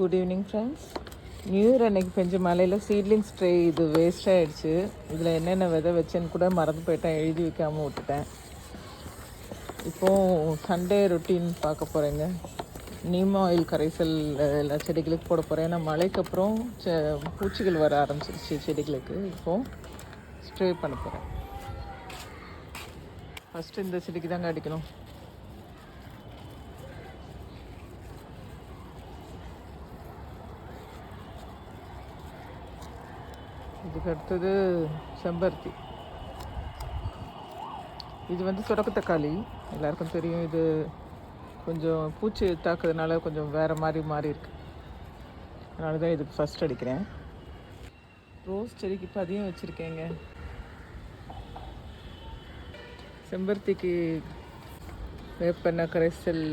Good evening friends new year அன்னைக்கு பெஞ்ச மலையில் சீட்லிங்ஸ் ட்ரே இது வேஸ்ட் ஆகிடுச்சு இதில் என்னென்ன விதை வச்சேன்னு கூட மறந்து போயிட்டேன். எழுதி வைக்காமல் விட்டுட்டேன். இப்போது சண்டே ரொட்டீன் பார்க்க போகிறேங்க நீம் ஆயில் கரைசல் எல்லா செடிகளுக்கு போட போகிறேன் ஏன்னா மழைக்கப்புறம் ச செ பூச்சிகள் வர ஆரம்பிச்சிருச்சு செடிகளுக்கு. இப்போது ஸ்ப்ரே பண்ண போகிறேன் ஃபஸ்ட்டு இந்த செடிக்கு தாங்க அடிக்கணும். இதுக்கு அடுத்தது செம்பருத்தி. இது வந்து தொடக்க தக்காளி. எல்லாருக்கும் தெரியும் இது கொஞ்சம் பூச்சி தாக்குறதுனால கொஞ்சம் வேறு மாதிரி மாறி இருக்கு. அதனால தான் இதுக்கு ஃபஸ்ட் அடிக்கிறேன். ரோஸ் செடிக்கு பதியம் வச்சுருக்கேங்க. செம்பருத்திக்கு வேப்பெண்ணெய் கரைசல்